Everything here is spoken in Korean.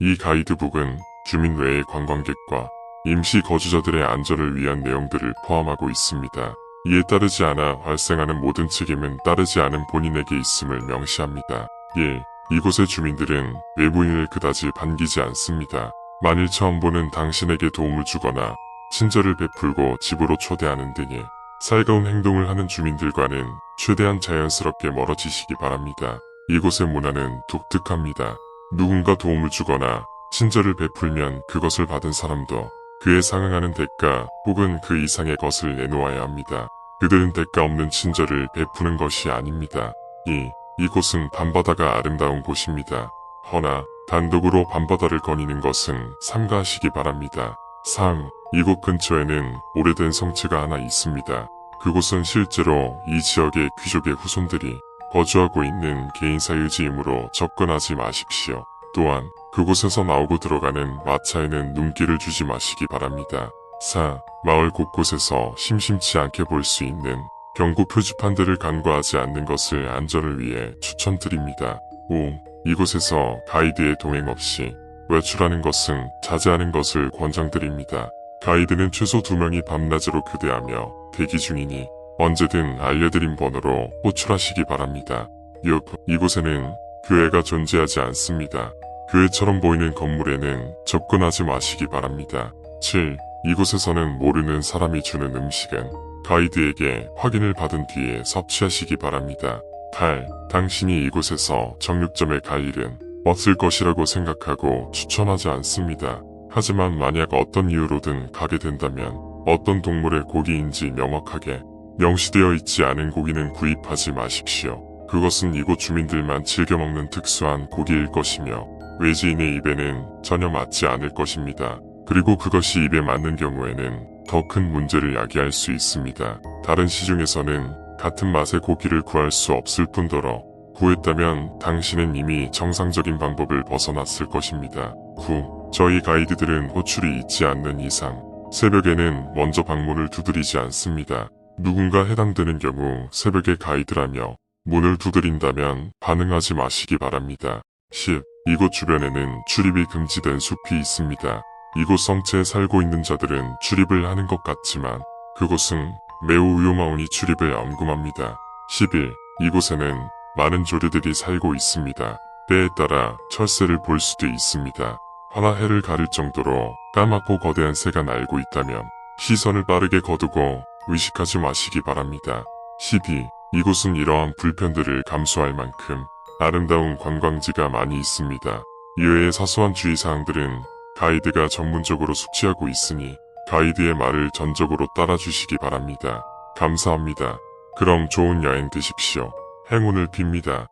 이 가이드북은 주민 외의 관광객과 임시 거주자들의 안전을 위한 내용들을 포함하고 있습니다. 이에 따르지 않아 발생하는 모든 책임은 따르지 않은 본인에게 있음을 명시합니다. 예, 이곳의 주민들은 외부인을 그다지 반기지 않습니다. 만일 처음 보는 당신에게 도움을 주거나 친절을 베풀고 집으로 초대하는 등의 살가운 행동을 하는 주민들과는 최대한 자연스럽게 멀어지시기 바랍니다. 이곳의 문화는 독특합니다. 누군가 도움을 주거나 친절을 베풀면 그것을 받은 사람도 그에 상응하는 대가 혹은 그 이상의 것을 내놓아야 합니다. 그들은 대가 없는 친절을 베푸는 것이 아닙니다. 이, 이곳은 밤바다가 아름다운 곳입니다. 허나 단독으로 밤바다를 거니는 것은 삼가하시기 바랍니다. 3. 이곳 근처에는 오래된 성체가 하나 있습니다. 그곳은 실제로 이 지역의 귀족의 후손들이 거주하고 있는 개인 사유지이므로 접근하지 마십시오. 또한 그곳에서 나오고 들어가는 마차에는 눈길을 주지 마시기 바랍니다. 4. 마을 곳곳에서 심심치 않게 볼 수 있는 경고 표지판들을 간과하지 않는 것을 안전을 위해 추천드립니다. 5. 이곳에서 가이드의 동행 없이 외출하는 것은 자제하는 것을 권장드립니다. 가이드는 최소 2명이 밤낮으로 교대하며 대기 중이니 언제든 알려드린 번호로 호출하시기 바랍니다. 6. 이곳에는 교회가 존재하지 않습니다. 교회처럼 보이는 건물에는 접근하지 마시기 바랍니다. 7. 이곳에서는 모르는 사람이 주는 음식은 가이드에게 확인을 받은 뒤에 섭취하시기 바랍니다. 8. 당신이 이곳에서 정육점에 갈 일은 없을 것이라고 생각하고 추천하지 않습니다. 하지만 만약 어떤 이유로든 가게 된다면 어떤 동물의 고기인지 명확하게 명시되어 있지 않은 고기는 구입하지 마십시오. 그것은 이곳 주민들만 즐겨 먹는 특수한 고기일 것이며 외지인의 입에는 전혀 맞지 않을 것입니다. 그리고 그것이 입에 맞는 경우에는 더 큰 문제를 야기할 수 있습니다. 다른 시중에서는 같은 맛의 고기를 구할 수 없을 뿐더러 구했다면 당신은 이미 정상적인 방법을 벗어났을 것입니다. 9. 저희 가이드들은 호출이 있지 않는 이상 새벽에는 먼저 방문을 두드리지 않습니다. 누군가 해당되는 경우 새벽에 가이드라며 문을 두드린다면 반응하지 마시기 바랍니다. 10. 이곳 주변에는 출입이 금지된 숲이 있습니다. 이곳 성체에 살고 있는 자들은 출입을 하는 것 같지만 그곳은 매우 위험하오니 출입을 엄금합니다. 11. 이곳에는 많은 조류들이 살고 있습니다. 때에 따라 철새를 볼 수도 있습니다. 하나 해를 가릴 정도로 까맣고 거대한 새가 날고 있다면 시선을 빠르게 거두고 의식하지 마시기 바랍니다. 12. 이곳은 이러한 불편들을 감수할 만큼 아름다운 관광지가 많이 있습니다. 이외의 사소한 주의사항들은 가이드가 전문적으로 숙지하고 있으니 가이드의 말을 전적으로 따라주시기 바랍니다. 감사합니다. 그럼 좋은 여행 되십시오. 행운을 빕니다.